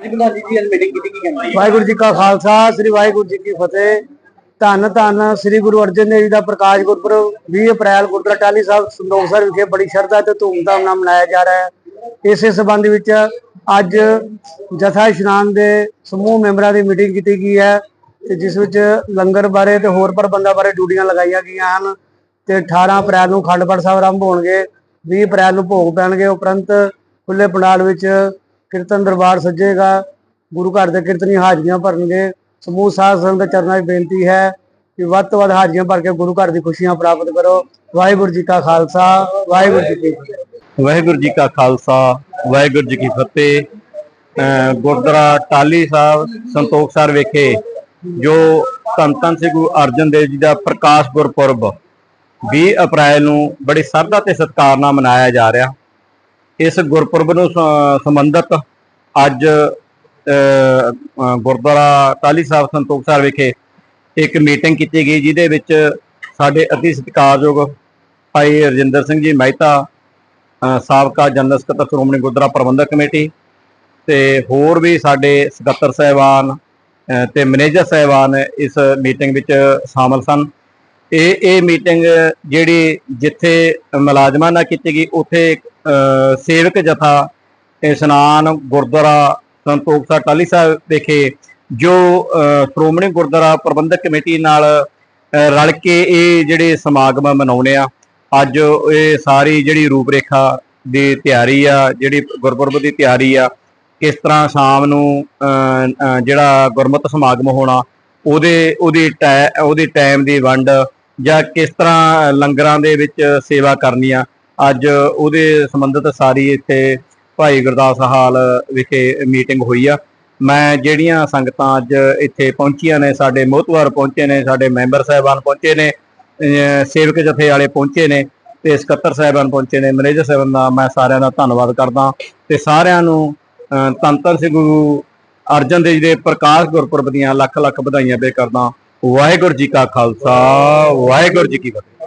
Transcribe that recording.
ਵਾਹਿਗੁਰੂ ਜੀ ਕਾ ਖਾਲਸਾ, ਸ੍ਰੀ ਵਾਹਿਗੁਰੂ ਜੀ ਕੀ ਫਤਿਹ। ਧੰਨ ਧੰਨ ਸ੍ਰੀ ਗੁਰੂ ਅਰਜਨ ਦੇਵ ਜੀ ਦਾ ਪ੍ਰਕਾਸ਼ ਗੁਰਪੁਰਬ। 20 ਅਪ੍ਰੈਲ ਗੁਰਦੁਆਰਾ ਟਾਹਲੀ ਸਾਹਿਬ ਸੰਦੋਖਸਰ ਵਿਖੇ ਬੜੀ ਸ਼ਰਧਾ ਤੇ ਧੂਮਧਾਮ ਨਾਲ ਮਨਾਇਆ ਜਾ ਰਿਹਾ ਹੈ। ਇਸੇ ਸਬੰਧ ਵਿੱਚ ਅੱਜ ਜਥਾ ਇਸ਼ਨਾਨ ਦੇ ਸਮੂਹ ਮੈਂਬਰਾਂ ਦੀ ਮੀਟਿੰਗ ਕੀਤੀ ਗਈ ਹੈ ਤੇ ਜਿਸ ਵਿੱਚ ਲੰਗਰ ਬਾਰੇ ਤੇ ਹੋਰ ਪ੍ਰਬੰਧਾਂ ਬਾਰੇ ਡਿਊਟੀਆਂ ਲਗਾਈਆਂ ਗਈਆਂ ਹਨ ਤੇ 18 ਅਪ੍ਰੈਲ ਨੂੰ ਖੰਡ ਪਾਠ ਸਾਹਿਬ ਆਰੰਭ ਹੋਣਗੇ 20 ਅਪ੍ਰੈਲ ਨੂੰ ਭੋਗ ਪੈਣਗੇ। ਉਪਰੰਤ ਖੁੱਲੇ ਪੰਡਾਲ ਵਿੱਚ ਕੀਰਤਨ ਦਰਬਾਰ ਸੱਜੇਗਾ। ਗੁਰੂ ਘਰ ਦੇ ਕੀਰਤਨੀ ਹਾਜ਼ਰੀਆਂ ਭਰਨਗੇ। ਸਮੂਹ ਸਾਧ ਸੰਗਤ ਚਰਨਾਂ 'ਚ ਬੇਨਤੀ ਹੈ ਕਿ ਵੱਧ ਤੋਂ ਵੱਧ ਹਾਜ਼ਰੀਆਂ ਭਰ ਕੇ ਗੁਰੂ ਘਰ ਦੀ ਖੁਸ਼ੀਆਂ ਪ੍ਰਾਪਤ ਕਰੋ। ਵਾਹਿਗੁਰੂ ਜੀ ਕਾ ਖਾਲਸਾ, ਵਾਹਿਗੁਰੂ ਜੀ ਕੀ ਫਤਿਹ। ਵਾਹਿਗੁਰੂ ਜੀ ਕਾ ਖਾਲਸਾ, ਵਾਹਿਗੁਰੂ ਜੀ ਕੀ ਫਤਿਹ। ਅਹ ਗੁਰਦੁਆਰਾ ਟਾਲੀ ਸਾਹਿਬ, ਸੰਤੋਖ ਸਰ ਵਿਖੇ ਜੋ ਧੰਨ ਧੰਨ ਸ੍ਰੀ ਗੁਰੂ ਅਰਜਨ ਦੇਵ ਜੀ ਦਾ ਪ੍ਰਕਾਸ਼ ਗੁਰਪੁਰਬ 20 ਅਪ੍ਰੈਲ ਨੂੰ ਬੜੀ ਸਰਦਾ ਤੇ ਸਤਿਕਾਰ ਨਾਲ ਮਨਾਇਆ ਜਾ ਰਿਹਾ। ਇਸ ਗੁਰਪੁਰਬ ਨੂੰ ਸ- ਸੰਬੰਧਿਤ ਅੱਜ ਅਹ, ਅਹ, ਗੁਰਦੁਆਰਾ ਟਾਲੀ ਸਾਹਿਬ ਸੰਤੋਖਸਰ ਵਿਖੇ ਇੱਕ ਮੀਟਿੰਗ ਕੀਤੀ ਗਈ ਜਿਹਦੇ ਵਿੱਚ ਸਾਡੇ ਅਤੀ ਸਤਿਕਾਰਯੋਗ ਭਾਈ ਰਜਿੰਦਰ ਸਿੰਘ ਜੀ ਮਹਿਤਾ ਸਾਬਕਾ ਜਨਰਲ ਸਕੱਤਰ ਸ਼੍ਰੋਮਣੀ ਗੁਰਦੁਆਰਾ ਪ੍ਰਬੰਧਕ ਕਮੇਟੀ ਤੇ ਹੋਰ ਵੀ ਸਾਡੇ ਸਕੱਤਰ ਸਹਿਬਾਨ ਅ, ਤੇ ਮੈਨੇਜਰ ਸਹਿਬਾਨ ਇਸ ਮੀਟਿੰਗ ਵਿੱਚ ਸ਼ਾਮਲ ਸਨ। ਇਹ ਇਹ ਮੀਟਿੰਗ ਜਿਹੜੀ ਜਿੱਥੇ ਮੁਲਾਜ਼ਮਾਂ ਨਾਲ ਕੀਤੀ ਗਈ ਉੱਥੇ ਸੇਵਕ ਜਥਾ ਇਸ਼ਨਾਨ ਗੁਰਦੁਆਰਾ ਸੰਤੋਖ ਸਾਹਿਬ ਟਾਲੀ ਸਾਹਿਬ ਵਿਖੇ ਜੋ ਅ, ਸ਼੍ਰੋਮਣੀ ਗੁਰਦੁਆਰਾ ਪ੍ਰਬੰਧਕ ਕਮੇਟੀ ਨਾਲ ਰਲ ਕੇ ਇਹ ਜਿਹੜੇ ਸਮਾਗਮ ਮਨਾਉਣੇ ਆ ਅੱਜ ਇਹ ਸਾਰੀ ਜਿਹੜੀ ਰੂਪਰੇਖਾ ਦੀ ਤਿਆਰੀ ਆ ਜਿਹੜੀ ਗੁਰਪੁਰਬ ਦੀ ਤਿਆਰੀ ਆ ਕਿਸ ਤਰ੍ਹਾਂ ਸ਼ਾਮ ਨੂੰ ਅਹ, ਜਿਹੜਾ ਗੁਰਮਤਿ ਸਮਾਗਮ ਹੋਣਾ ਉਹਦੇ ਉਹਦੀ ਟੈ- ਉਹਦੀ ਟਾਈਮ ਦੀ ਵੰਡ ਜਾਂ ਕਿਸ ਤਰ੍ਹਾਂ ਲੰਗਰਾਂ ਦੇ ਵਿੱਚ ਸੇਵਾ ਕਰਨੀ ਆ ਅੱਜ ਉਹਦੇ ਸੰਬੰਧਿਤ ਸਾਰੀ ਇੱਥੇ ਭਾਈ ਗੁਰਦਾਸ ਹਾਲ ਵਿਖੇ ਮੀਟਿੰਗ ਹੋਈ ਆ। ਮੈਂ ਜਿਹੜੀਆਂ ਸੰਗਤਾਂ ਅੱਜ ਇੱਥੇ ਪਹੁੰਚੀਆਂ ਨੇ, ਸਾਡੇ ਮੋਹਤਵਾਰ ਪਹੁੰਚੇ ਨੇ, ਸਾਡੇ ਮੈਂਬਰ ਸਾਹਿਬਾਨ ਪਹੁੰਚੇ ਨੇ ਸੇਵਕ ਜਥੇ ਵਾਲੇ ਪਹੁੰਚੇ ਨੇ ਤੇ ਸਕੱਤਰ ਸਾਹਿਬਾਨ ਪਹੁੰਚੇ ਨੇ, ਮੈਨੇਜਰ ਸਾਹਿਬਾਨ ਦਾ ਮੈਂ ਸਾਰਿਆਂ ਦਾ ਧੰਨਵਾਦ ਕਰਦਾ ਤੇ ਸਾਰਿਆਂ ਨੂੰ, ਅਹ ਧੰਨ ਧੰਨ ਸ੍ਰੀ ਗੁਰੂ ਅਰਜਨ ਦੇਵ ਜੀ ਦੇ ਪ੍ਰਕਾਸ਼ ਗੁਰਪੁਰਬ ਦੀਆਂ ਲੱਖ ਲੱਖ ਵਧਾਈਆਂ ਬੇ ਕਰਦਾ। ਵਾਹਿਗੁਰੂ ਜੀ ਕਾ ਖਾਲਸਾ, ਵਾਹਿਗੁਰੂ ਜੀ ਕੀ ਫਤਿਹ।